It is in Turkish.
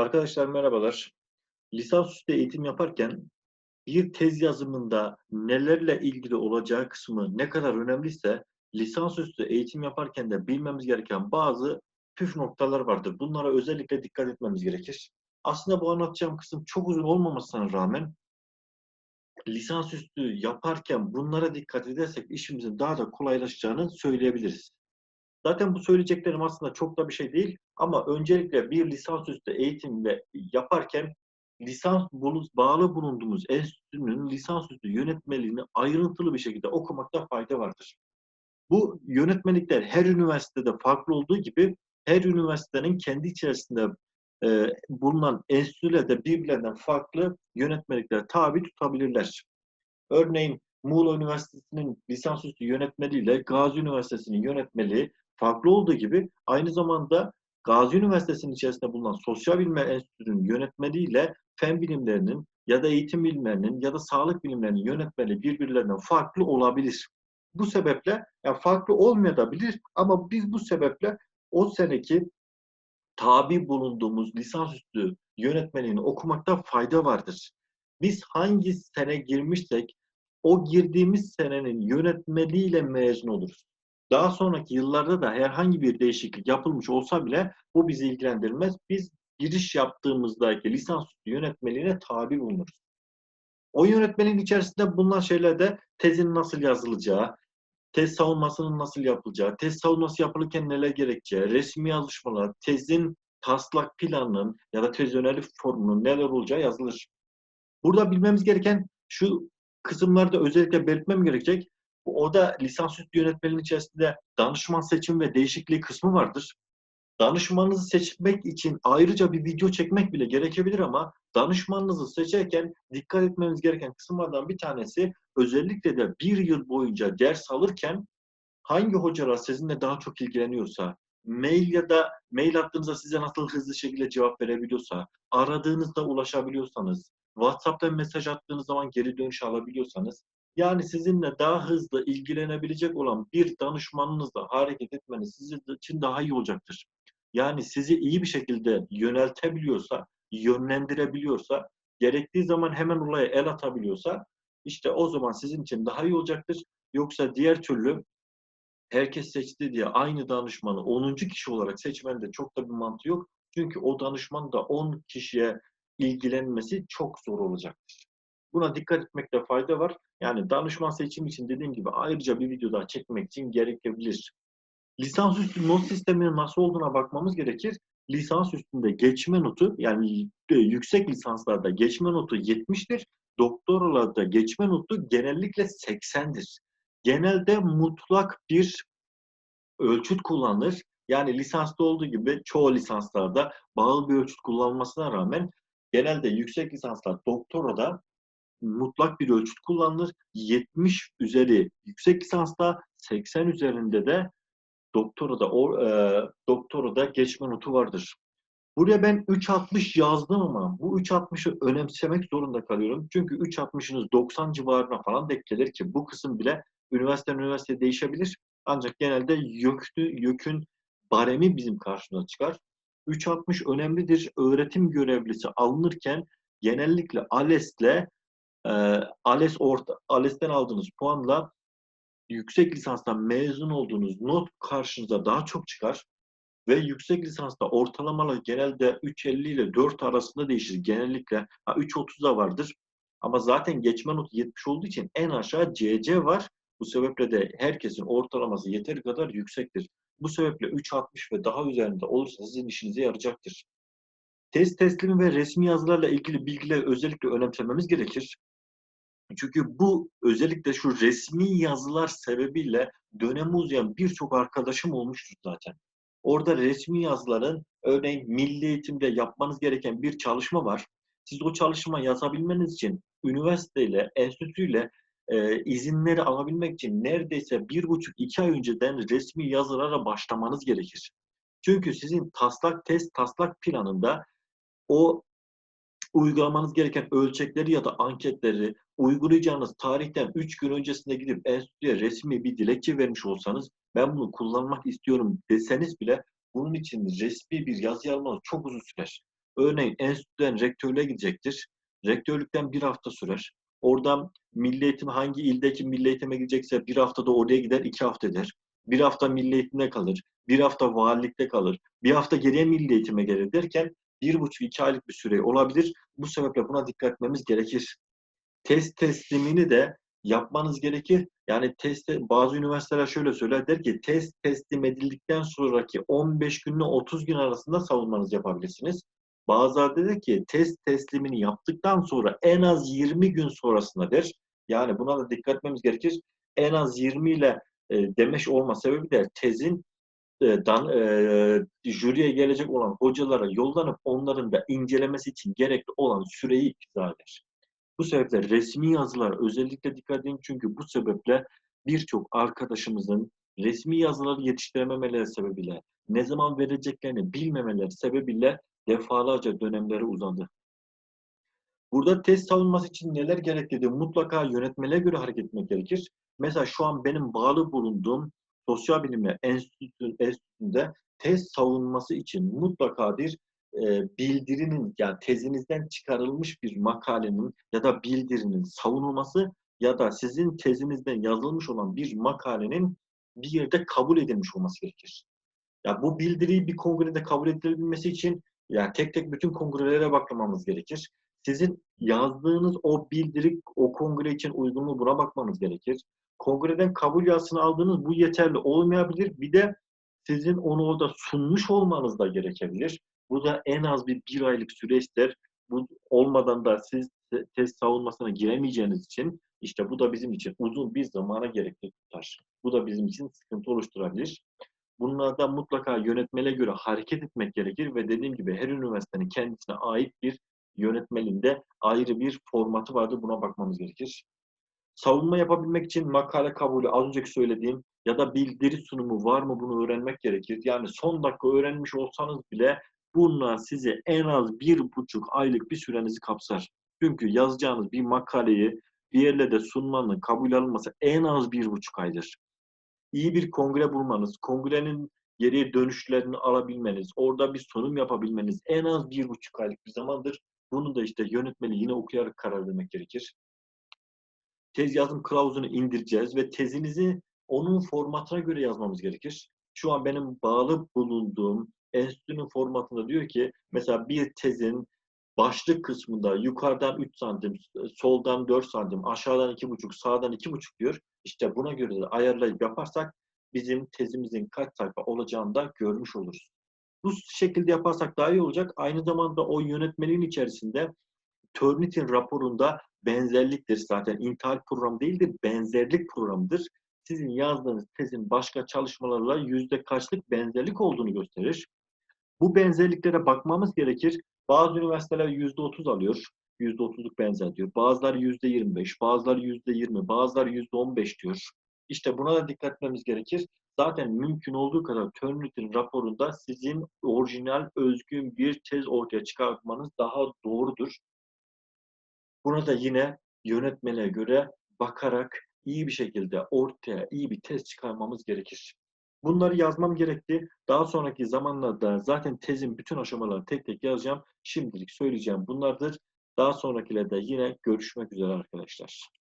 Arkadaşlar merhabalar. Lisansüstü eğitim yaparken bir tez yazımında nelerle ilgili olacağı kısmı ne kadar önemliyse lisansüstü eğitim yaparken de bilmemiz gereken bazı püf noktalar vardır. Bunlara özellikle dikkat etmemiz gerekir. Aslında bu anlatacağım kısım çok uzun olmamasına rağmen lisansüstü yaparken bunlara dikkat edersek işimizin daha da kolaylaşacağını söyleyebiliriz. Zaten bu söyleyeceklerim aslında çok da bir şey değil ama öncelikle bir lisansüstü eğitimde yaparken lisans bağlı bulunduğumuz enstitünün lisansüstü yönetmeliğini ayrıntılı bir şekilde okumakta fayda vardır. Bu yönetmelikler her üniversitede farklı olduğu gibi her üniversitenin kendi içerisinde e, bulunan enstitüler de birbirlerinden farklı yönetmeliklere tabi tutabilirler. Örneğin Muğla Üniversitesi'nin lisansüstü yönetmeliğiyle Gazi Üniversitesi'nin yönetmeliği farklı olduğu gibi aynı zamanda Gazi Üniversitesi'nin içerisinde bulunan Sosyal Bilimler Enstitüsü'nün yönetmeliğiyle fen bilimlerinin ya da eğitim bilimlerinin ya da sağlık bilimlerinin yönetmeliği birbirlerinden farklı olabilir. Bu sebeple yani farklı olmayabilir ama biz bu sebeple o seneki tabi bulunduğumuz lisansüstü yönetmeliğini okumakta fayda vardır. Biz hangi sene girmişsek o girdiğimiz senenin yönetmeliğiyle mezun oluruz. Daha sonraki yıllarda da herhangi bir değişiklik yapılmış olsa bile bu bizi ilgilendirmez. Biz giriş yaptığımızdaki lisans yönetmeliğine tabi bulunuruz. O yönetmeliğin içerisinde bulunan şeylerde tezin nasıl yazılacağı, tez savunmasının nasıl yapılacağı, tez savunması yapılırken neler gerekeceği, resmi yazışmalar, tezin taslak planının ya da tez öneri formunun neler olacağı yazılır. Burada bilmemiz gereken şu kısımlarda özellikle belirtmem gerekecek. O da lisansüstü yönetmeliğinin içerisinde danışman seçim ve değişikliği kısmı vardır. Danışmanınızı seçmek için ayrıca bir video çekmek bile gerekebilir ama danışmanınızı seçerken dikkat etmeniz gereken kısımlardan bir tanesi özellikle de bir yıl boyunca ders alırken hangi hocalar sizinle daha çok ilgileniyorsa, mail ya da mail attığınızda size nasıl hızlı şekilde cevap verebiliyorsa, aradığınızda ulaşabiliyorsanız, WhatsApp'tan mesaj attığınız zaman geri dönüş alabiliyorsanız, yani sizinle daha hızlı ilgilenebilecek olan bir danışmanınızla hareket etmeniz sizin için daha iyi olacaktır. Yani sizi iyi bir şekilde yöneltebiliyorsa, yönlendirebiliyorsa, gerektiği zaman hemen olaya el atabiliyorsa işte o zaman sizin için daha iyi olacaktır. Yoksa diğer türlü herkes seçti diye aynı danışmanı 10. kişi olarak seçmenin de çok da bir mantığı yok. Çünkü o danışman da 10 kişiye ilgilenmesi çok zor olacaktır. Buna dikkat etmekte fayda var. Yani danışman seçimi için dediğim gibi ayrıca bir video daha çekmek için gerekebilir. Lisans üstü not sisteminin nasıl olduğuna bakmamız gerekir. Lisans üstünde geçme notu yani yüksek lisanslarda geçme notu 70'tir. Doktoralarda geçme notu genellikle 80'dir. Genelde mutlak bir ölçüt kullanılır. Yani lisansta olduğu gibi çoğu lisanslarda bağlı bir ölçüt kullanılmasına rağmen genelde yüksek lisanslar doktorada mutlak bir ölçüt kullanılır. 70 üzeri yüksek lisansta 80 üzerinde de doktora da o e, doktora da geçme notu vardır. Buraya ben 3.60 yazdım ama bu 3.60'ı önemsemek zorunda kalıyorum. Çünkü 3.60'ınız 90 civarına falan denk gelir ki bu kısım bile üniversite üniversite değişebilir. Ancak genelde yöktü, yökün baremi bizim karşımıza çıkar. 3.60 önemlidir. Öğretim görevlisi alınırken genellikle ALES'le e, ALES orta, ALES'ten aldığınız puanla yüksek lisanstan mezun olduğunuz not karşınıza daha çok çıkar ve yüksek lisansta ortalamalar genelde 3.50 ile 4 arasında değişir. Genellikle ha, 3.30 da vardır. Ama zaten geçme notu 70 olduğu için en aşağı CC var. Bu sebeple de herkesin ortalaması yeteri kadar yüksektir. Bu sebeple 3.60 ve daha üzerinde olursa sizin işinize yarayacaktır. Test teslimi ve resmi yazılarla ilgili bilgileri özellikle önemsememiz gerekir. Çünkü bu özellikle şu resmi yazılar sebebiyle dönemi uzayan birçok arkadaşım olmuştur zaten. Orada resmi yazıların örneğin milli eğitimde yapmanız gereken bir çalışma var. Siz o çalışma yazabilmeniz için üniversiteyle, enstitüyle e, izinleri alabilmek için neredeyse bir buçuk iki ay önceden resmi yazılara başlamanız gerekir. Çünkü sizin taslak test, taslak planında o uygulamanız gereken ölçekleri ya da anketleri uygulayacağınız tarihten 3 gün öncesinde gidip enstitüye resmi bir dilekçe vermiş olsanız ben bunu kullanmak istiyorum deseniz bile bunun için resmi bir yazı yazmanız çok uzun sürer. Örneğin enstitüden rektörlüğe gidecektir. Rektörlükten bir hafta sürer. Oradan milli eğitim hangi ildeki milli eğitime gidecekse bir haftada oraya gider, iki hafta eder. Bir hafta milli eğitimde kalır. Bir hafta valilikte kalır. Bir hafta geriye milli eğitime gelir derken bir buçuk iki aylık bir süre olabilir. Bu sebeple buna dikkat etmemiz gerekir. Test teslimini de yapmanız gerekir. Yani teste bazı üniversiteler şöyle söyler der ki test teslim edildikten sonraki 15 günle 30 gün arasında savunmanızı yapabilirsiniz. Bazıları dedi ki test teslimini yaptıktan sonra en az 20 gün sonrasında. Yani buna da dikkat etmemiz gerekir. En az 20 ile e, demiş olma sebebi de tezin dan, e, jüriye gelecek olan hocalara yollanıp onların da incelemesi için gerekli olan süreyi izah eder. Bu sebeple resmi yazılar özellikle dikkat edin çünkü bu sebeple birçok arkadaşımızın resmi yazıları yetiştirememeleri sebebiyle ne zaman vereceklerini bilmemeleri sebebiyle defalarca dönemleri uzadı. Burada test savunması için neler gerektiği mutlaka yönetmeliğe göre hareket etmek gerekir. Mesela şu an benim bağlı bulunduğum Sosyal Bilimler Enstitüsü, Enstitüsü'nde test savunması için mutlaka bir e, bildirinin yani tezinizden çıkarılmış bir makalenin ya da bildirinin savunulması ya da sizin tezinizden yazılmış olan bir makalenin bir yerde kabul edilmiş olması gerekir. Ya bu bildiriyi bir kongrede kabul edilebilmesi için yani tek tek bütün kongrelere bakmamız gerekir. Sizin yazdığınız o bildiri o kongre için uygun mu buna bakmamız gerekir. Kongreden kabul yazısını aldığınız bu yeterli olmayabilir. Bir de sizin onu orada sunmuş olmanız da gerekebilir. Bu da en az bir bir aylık süreçtir. Bu olmadan da siz test savunmasına giremeyeceğiniz için işte bu da bizim için uzun bir zamana gerekli tutar. Bu da bizim için sıkıntı oluşturabilir. Bunlarda mutlaka yönetmele göre hareket etmek gerekir ve dediğim gibi her üniversitenin kendisine ait bir yönetmelinde ayrı bir formatı vardır. Buna bakmamız gerekir. Savunma yapabilmek için makale kabulü az önceki söylediğim ya da bildiri sunumu var mı bunu öğrenmek gerekir. Yani son dakika öğrenmiş olsanız bile bunlar size en az bir buçuk aylık bir sürenizi kapsar. Çünkü yazacağınız bir makaleyi bir yerlerde sunmanın kabul alınması en az bir buçuk aydır. İyi bir kongre bulmanız, kongrenin geriye dönüşlerini alabilmeniz, orada bir sunum yapabilmeniz en az bir buçuk aylık bir zamandır. Bunu da işte yönetmeni yine okuyarak karar vermek gerekir. Tez yazım kılavuzunu indireceğiz ve tezinizi onun formatına göre yazmamız gerekir. Şu an benim bağlı bulunduğum enstitünün formatında diyor ki mesela bir tezin başlık kısmında yukarıdan 3 santim, soldan 4 santim, aşağıdan 2,5, sağdan 2,5 diyor. İşte buna göre de ayarlayıp yaparsak bizim tezimizin kaç sayfa olacağını da görmüş oluruz. Bu şekilde yaparsak daha iyi olacak. Aynı zamanda o yönetmenin içerisinde Turnitin raporunda benzerliktir. Zaten intihal programı değildir, benzerlik programıdır. Sizin yazdığınız tezin başka çalışmalarla yüzde kaçlık benzerlik olduğunu gösterir. Bu benzerliklere bakmamız gerekir. Bazı üniversiteler yüzde otuz alıyor. Yüzde otuzluk benzer diyor. Bazıları yüzde yirmi beş, bazıları yüzde yirmi, bazıları yüzde on beş diyor. İşte buna da dikkat etmemiz gerekir. Zaten mümkün olduğu kadar Turnitin raporunda sizin orijinal, özgün bir tez ortaya çıkartmanız daha doğrudur. Buna da yine yönetmene göre bakarak iyi bir şekilde ortaya iyi bir tez çıkarmamız gerekir. Bunları yazmam gerekti. Daha sonraki zamanlarda zaten tezin bütün aşamalarını tek tek yazacağım. Şimdilik söyleyeceğim bunlardır. Daha sonrakilerde yine görüşmek üzere arkadaşlar.